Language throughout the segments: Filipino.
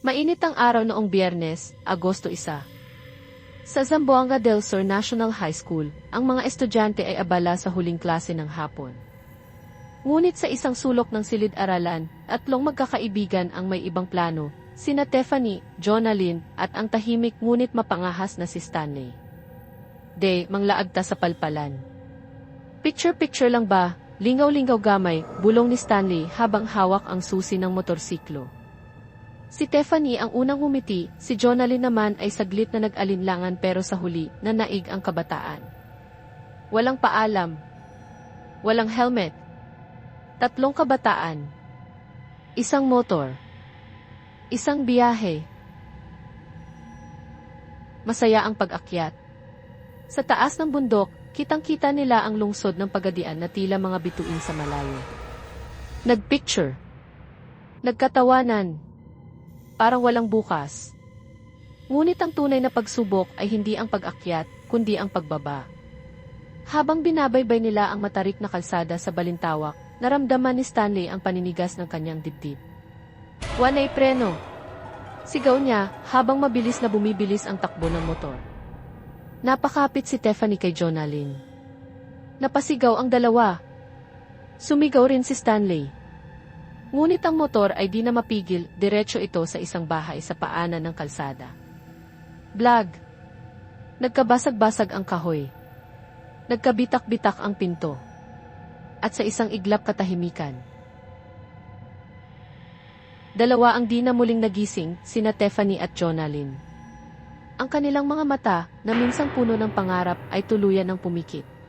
Mainit ang araw noong biyernes, Agosto 1. Sa Zamboanga del Sur National High School, ang mga estudyante ay abala sa huling klase ng hapon. Ngunit sa isang sulok ng silid-aralan, tatlong magkakaibigan ang may ibang plano, sina Tiffany, Jonalyn, at ang tahimik ngunit mapangahas na si Stanley. De, manglaagta sa palpalan. Picture-picture lang ba, lingaw-lingaw gamay, bulong ni Stanley habang hawak ang susi ng motorsiklo. Si Tiffany ang unang umiti, si Jonalyn naman ay saglit na nag-alinlangan pero sa huli, nanaig ang kabataan. Walang paalam. Walang helmet. Tatlong kabataan. Isang motor. Isang biyahe. Masaya ang pag-akyat. Sa taas ng bundok, kitang-kita nila ang lungsod ng pagadian na tila mga bituin sa malayo. Nagpicture. Nagkatawanan. Parang walang bukas. Ngunit ang tunay na pagsubok ay hindi ang pag-akyat, kundi ang pagbaba. Habang binabaybay nila ang matarik na kalsada sa balintawak, naramdaman ni Stanley ang paninigas ng kanyang dibdib. Wanay preno. Sigaw niya habang mabilis na bumibilis ang takbo ng motor. Napakapit si Tiffany kay Jonalyn. Napasigaw ang dalawa. Sumigaw rin si Stanley. Ngunit ang motor ay di na mapigil, diretso ito sa isang bahay sa paanan ng kalsada. Blag. Nagkabasag-basag ang kahoy. Nagkabitak-bitak ang pinto. At sa isang iglap katahimikan. Dalawa ang di na muling nagising, sina Tiffany at Jonalyn. Ang kanilang mga mata, na minsang puno ng pangarap, ay tuluyan ng pumikit.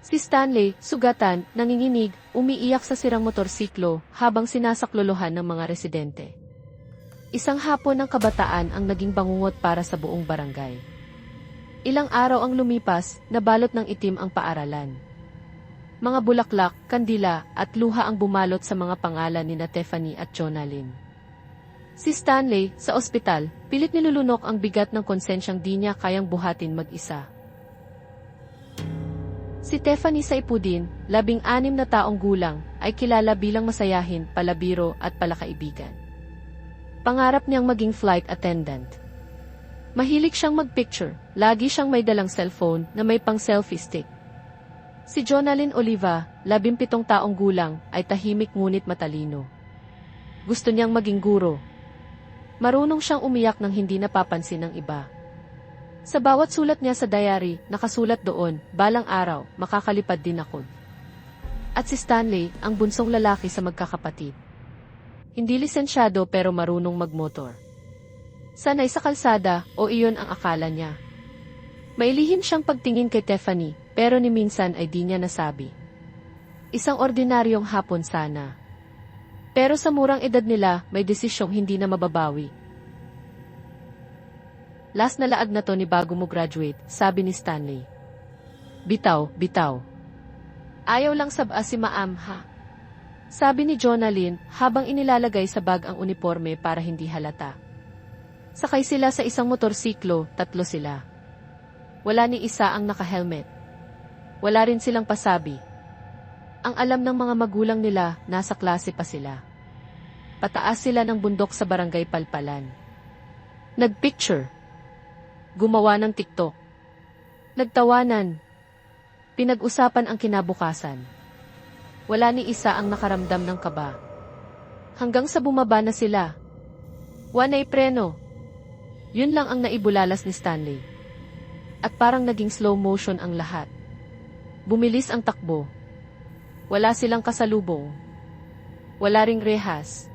Si Stanley, sugatan, nanginginig, umiiyak sa sirang motorsiklo habang sinasaklolohan ng mga residente. Isang hapon ng kabataan ang naging bangungot para sa buong barangay. Ilang araw ang lumipas, nabalot ng itim ang paaralan. Mga bulaklak, kandila, at luha ang bumalot sa mga pangalan ni na Tiffany at Jonalyn. Si Stanley, sa ospital, pilit nilulunok ang bigat ng konsensyang di niya kayang buhatin mag-isa. Si Tiffany sa Ipudin, labing anim na taong gulang, ay kilala bilang masayahin, palabiro at palakaibigan. Pangarap niyang maging flight attendant. Mahilig siyang magpicture, lagi siyang may dalang cellphone na may pang selfie stick. Si Jonalyn Oliva, labimpitong taong gulang, ay tahimik ngunit matalino. Gusto niyang maging guro. Marunong siyang umiyak ng hindi napapansin ng iba. Sa bawat sulat niya sa diary, nakasulat doon, balang araw, makakalipad din ako. At si Stanley, ang bunsong lalaki sa magkakapatid. Hindi lisensyado pero marunong magmotor. Sanay sa kalsada o iyon ang akala niya. Mailihim siyang pagtingin kay Tiffany, pero ni minsan ay di niya nasabi. Isang ordinaryong hapon sana. Pero sa murang edad nila, may desisyong hindi na mababawi. Last na laag na to ni bago mo graduate, sabi ni Stanley. Bitaw, bitaw. Ayaw lang saba si Maam ha. Sabi ni Jonalyn habang inilalagay sa bag ang uniforme para hindi halata. Sakay sila sa isang motorsiklo, tatlo sila. Wala ni isa ang naka-helmet. Wala rin silang pasabi. Ang alam ng mga magulang nila, nasa klase pa sila. Pataas sila ng bundok sa barangay Palpalan. Nagpicture. Gumawa ng TikTok. Nagtawanan. Pinag-usapan ang kinabukasan. Wala ni isa ang nakaramdam ng kaba. Hanggang sa bumaba na sila. Wanay preno. Yun lang ang naibulalas ni Stanley. At parang naging slow motion ang lahat. Bumilis ang takbo. Wala silang kasalubong. Wala ring rehas.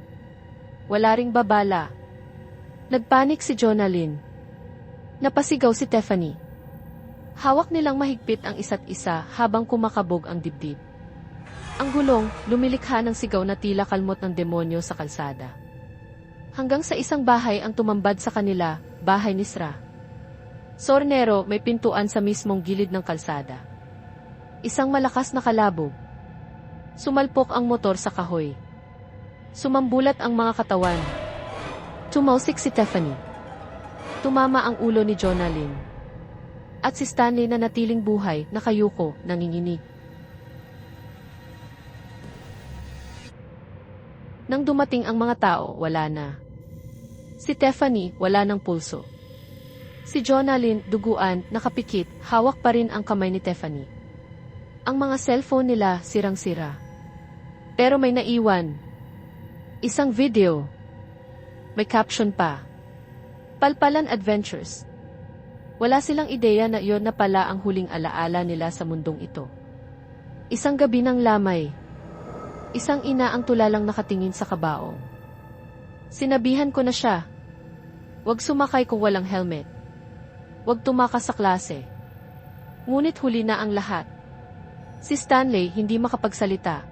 Wala ring babala. Nagpanik si Jonalyn. Napasigaw si Tiffany. Hawak nilang mahigpit ang isa't isa habang kumakabog ang dibdib. Ang gulong, lumilikha ng sigaw na tila kalmot ng demonyo sa kalsada. Hanggang sa isang bahay ang tumambad sa kanila, bahay ni Sra. Sornero may pintuan sa mismong gilid ng kalsada. Isang malakas na kalabog. Sumalpok ang motor sa kahoy. Sumambulat ang mga katawan. Tumausik si Tiffany. Tumama ang ulo ni Jonalyn. At si Stanley na natiling buhay, nakayuko, nanginginig. Nang dumating ang mga tao, wala na. Si Tiffany, wala ng pulso. Si Jonalyn, duguan, nakapikit, hawak pa rin ang kamay ni Tiffany. Ang mga cellphone nila sirang-sira. Pero may naiwan. Isang video. May caption pa. Palpalan Adventures. Wala silang ideya na iyon na pala ang huling alaala nila sa mundong ito. Isang gabi ng lamay. Isang ina ang tulalang nakatingin sa kabaong. Sinabihan ko na siya. Huwag sumakay kung walang helmet. Huwag tumakas sa klase. Ngunit huli na ang lahat. Si Stanley hindi makapagsalita.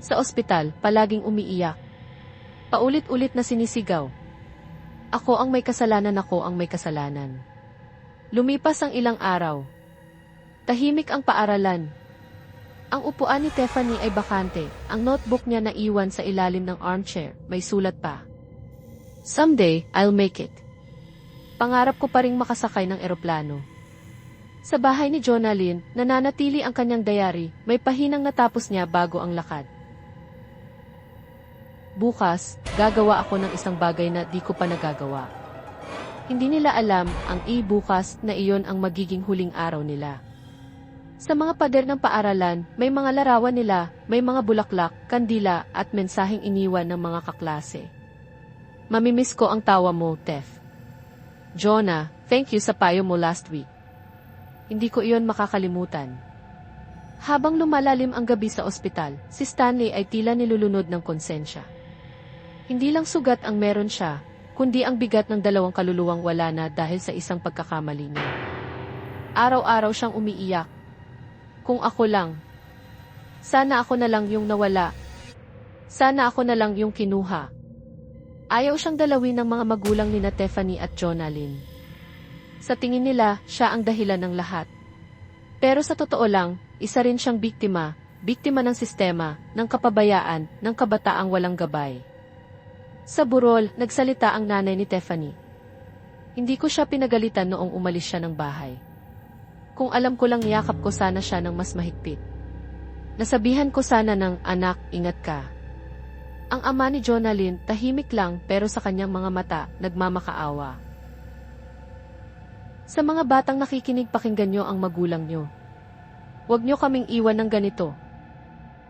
Sa ospital, palaging umiiyak. Paulit-ulit na sinisigaw. Ako ang may kasalanan ako ang may kasalanan. Lumipas ang ilang araw. Tahimik ang paaralan. Ang upuan ni Tiffany ay bakante. Ang notebook niya naiwan sa ilalim ng armchair. May sulat pa. Someday, I'll make it. Pangarap ko pa ring makasakay ng eroplano. Sa bahay ni Jonalyn, nananatili ang kanyang diary, may pahinang natapos niya bago ang lakad. Bukas, gagawa ako ng isang bagay na di ko pa nagagawa. Hindi nila alam ang i-bukas na iyon ang magiging huling araw nila. Sa mga pader ng paaralan, may mga larawan nila, may mga bulaklak, kandila at mensaheng iniwan ng mga kaklase. Mamimiss ko ang tawa mo, Tef. Jonah, thank you sa payo mo last week. Hindi ko iyon makakalimutan. Habang lumalalim ang gabi sa ospital, si Stanley ay tila nilulunod ng konsensya. Hindi lang sugat ang meron siya, kundi ang bigat ng dalawang kaluluwang wala na dahil sa isang pagkakamali niya. Araw-araw siyang umiiyak. Kung ako lang. Sana ako na lang yung nawala. Sana ako na lang yung kinuha. Ayaw siyang dalawin ng mga magulang ni na Tiffany at Jonalyn. Sa tingin nila, siya ang dahilan ng lahat. Pero sa totoo lang, isa rin siyang biktima, biktima ng sistema, ng kapabayaan, ng kabataang walang gabay. Sa burol, nagsalita ang nanay ni Tiffany. Hindi ko siya pinagalitan noong umalis siya ng bahay. Kung alam ko lang yakap ko sana siya ng mas mahigpit. Nasabihan ko sana ng, anak, ingat ka. Ang ama ni Jonalyn, tahimik lang pero sa kanyang mga mata, nagmamakaawa. Sa mga batang nakikinig pakinggan nyo ang magulang nyo. Huwag nyo kaming iwan ng ganito.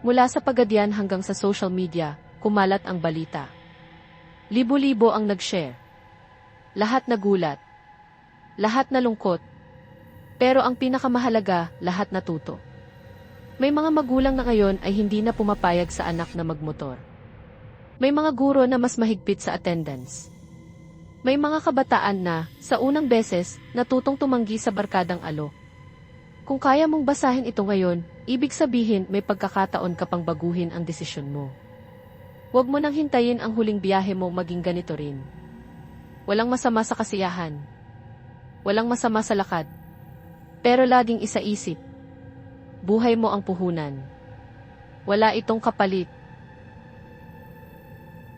Mula sa pagadyan hanggang sa social media, kumalat ang balita. Libo-libo ang nag-share. Lahat nagulat. Lahat nalungkot. Pero ang pinakamahalaga, lahat natuto. May mga magulang na ngayon ay hindi na pumapayag sa anak na magmotor. May mga guro na mas mahigpit sa attendance. May mga kabataan na, sa unang beses, natutong tumanggi sa barkadang alo. Kung kaya mong basahin ito ngayon, ibig sabihin may pagkakataon ka pang baguhin ang desisyon mo. Huwag mo nang hintayin ang huling biyahe mo maging ganito rin. Walang masama sa kasiyahan. Walang masama sa lakad. Pero laging isaisip. Buhay mo ang puhunan. Wala itong kapalit.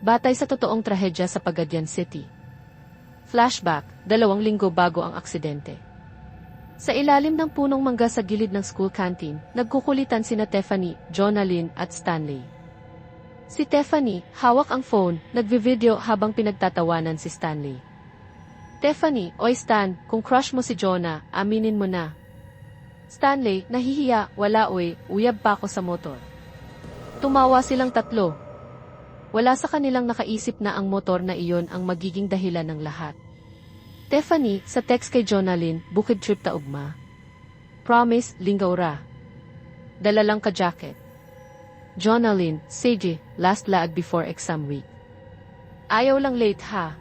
Batay sa totoong trahedya sa Pagadian City. Flashback, dalawang linggo bago ang aksidente. Sa ilalim ng punong mangga sa gilid ng school canteen, nagkukulitan sina Tiffany, Jonalyn at Stanley. Si Tiffany, hawak ang phone, nagvi-video habang pinagtatawanan si Stanley. Tiffany, oy Stan, kung crush mo si Jonah, aminin mo na. Stanley, nahihiya, wala oy, uyab pa ako sa motor. Tumawa silang tatlo, wala sa kanilang nakaisip na ang motor na iyon ang magiging dahilan ng lahat. Tiffany, sa text kay Jonalyn, bukid trip ta ugma. Promise, linggaw ra. Dala lang ka jacket. Jonalyn, Seiji, last lag before exam week. Ayaw lang late ha.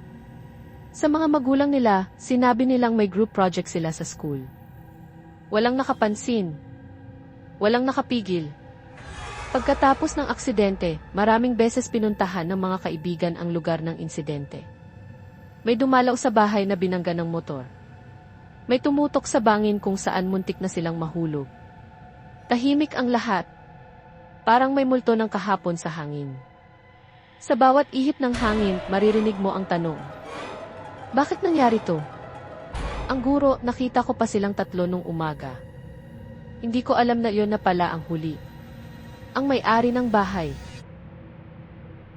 Sa mga magulang nila, sinabi nilang may group project sila sa school. Walang nakapansin. Walang nakapigil. Pagkatapos ng aksidente, maraming beses pinuntahan ng mga kaibigan ang lugar ng insidente. May dumalaw sa bahay na binangga ng motor. May tumutok sa bangin kung saan muntik na silang mahulog. Tahimik ang lahat. Parang may multo ng kahapon sa hangin. Sa bawat ihip ng hangin, maririnig mo ang tanong. Bakit nangyari to? Ang guro, nakita ko pa silang tatlo nung umaga. Hindi ko alam na yon na pala ang huli ang may-ari ng bahay.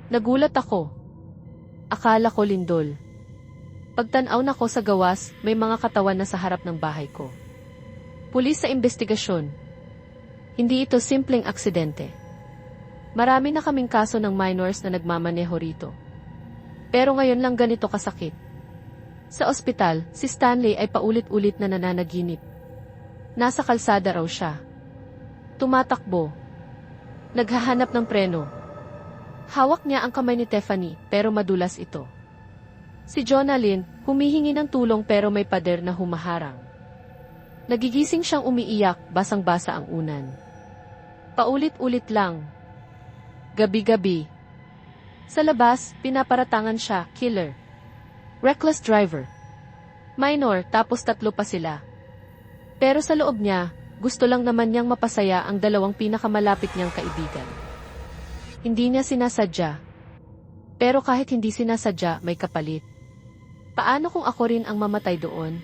Nagulat ako. Akala ko lindol. Pagtanaw na ko sa gawas, may mga katawan na sa harap ng bahay ko. Pulis sa investigasyon. Hindi ito simpleng aksidente. Marami na kaming kaso ng minors na nagmamaneho rito. Pero ngayon lang ganito kasakit. Sa ospital, si Stanley ay paulit-ulit na nananaginip. Nasa kalsada raw siya. Tumatakbo. Naghahanap ng preno. Hawak niya ang kamay ni Tiffany pero madulas ito. Si Jonalyn, humihingi ng tulong pero may pader na humaharang. Nagigising siyang umiiyak, basang-basa ang unan. Paulit-ulit lang. Gabi-gabi. Sa labas, pinaparatangan siya, killer. Reckless driver. Minor, tapos tatlo pa sila. Pero sa loob niya, gusto lang naman niyang mapasaya ang dalawang pinakamalapit niyang kaibigan. Hindi niya sinasadya. Pero kahit hindi sinasadya, may kapalit. Paano kung ako rin ang mamatay doon?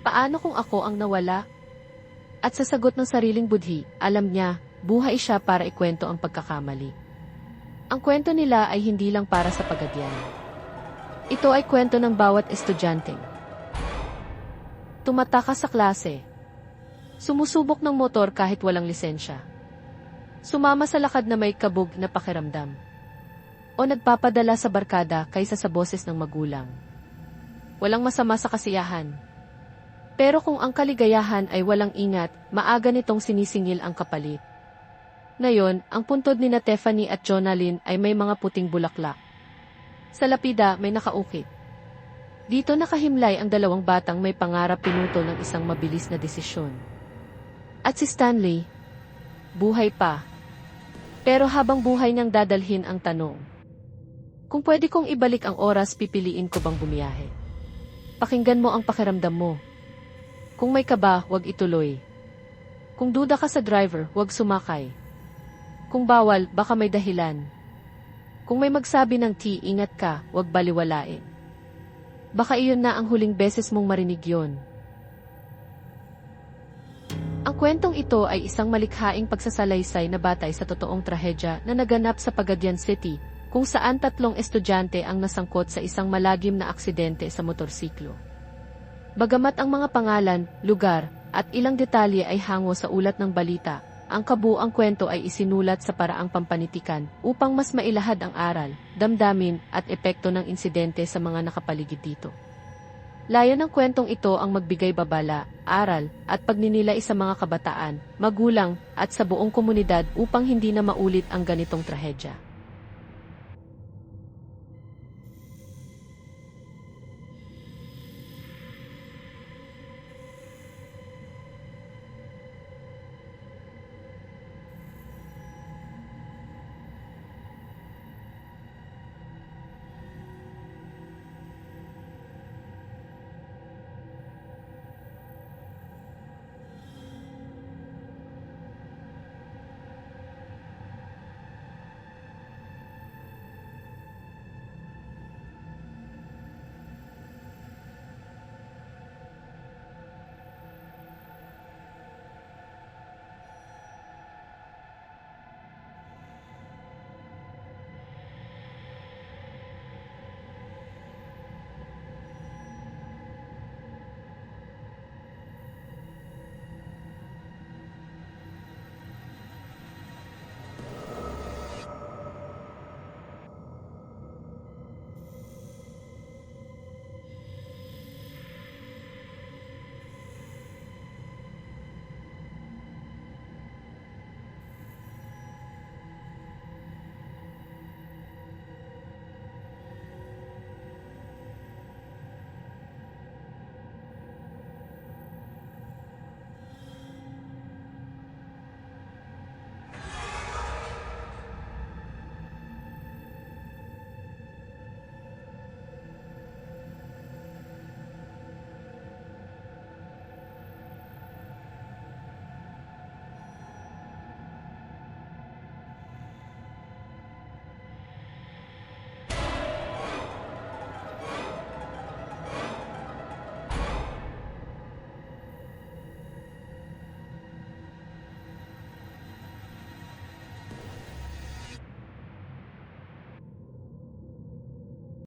Paano kung ako ang nawala? At sa sagot ng sariling budhi, alam niya, buhay siya para ikwento ang pagkakamali. Ang kwento nila ay hindi lang para sa pagadyan. Ito ay kwento ng bawat estudyante. Tumataka sa klase. Sumusubok ng motor kahit walang lisensya. Sumama sa lakad na may kabog na pakiramdam. O nagpapadala sa barkada kaysa sa boses ng magulang. Walang masama sa kasiyahan. Pero kung ang kaligayahan ay walang ingat, maaga nitong sinisingil ang kapalit. Ngayon, ang puntod ni na Tiffany at Jonalyn ay may mga puting bulaklak. Sa lapida may nakaukit. Dito nakahimlay ang dalawang batang may pangarap pinutol ng isang mabilis na desisyon. At si Stanley, buhay pa. Pero habang buhay niyang dadalhin ang tanong. Kung pwede kong ibalik ang oras, pipiliin ko bang bumiyahe? Pakinggan mo ang pakiramdam mo. Kung may kaba, wag ituloy. Kung duda ka sa driver, wag sumakay. Kung bawal, baka may dahilan. Kung may magsabi ng T, ingat ka, wag baliwalain. Baka iyon na ang huling beses mong marinig yon. Ang kwentong ito ay isang malikhaing pagsasalaysay na batay sa totoong trahedya na naganap sa Pagadian City, kung saan tatlong estudyante ang nasangkot sa isang malagim na aksidente sa motorsiklo. Bagamat ang mga pangalan, lugar, at ilang detalye ay hango sa ulat ng balita, ang kabuang kwento ay isinulat sa paraang pampanitikan upang mas mailahad ang aral, damdamin, at epekto ng insidente sa mga nakapaligid dito. Layo ng kwentong ito ang magbigay babala, aral, at pagninilay sa mga kabataan, magulang, at sa buong komunidad upang hindi na maulit ang ganitong trahedya.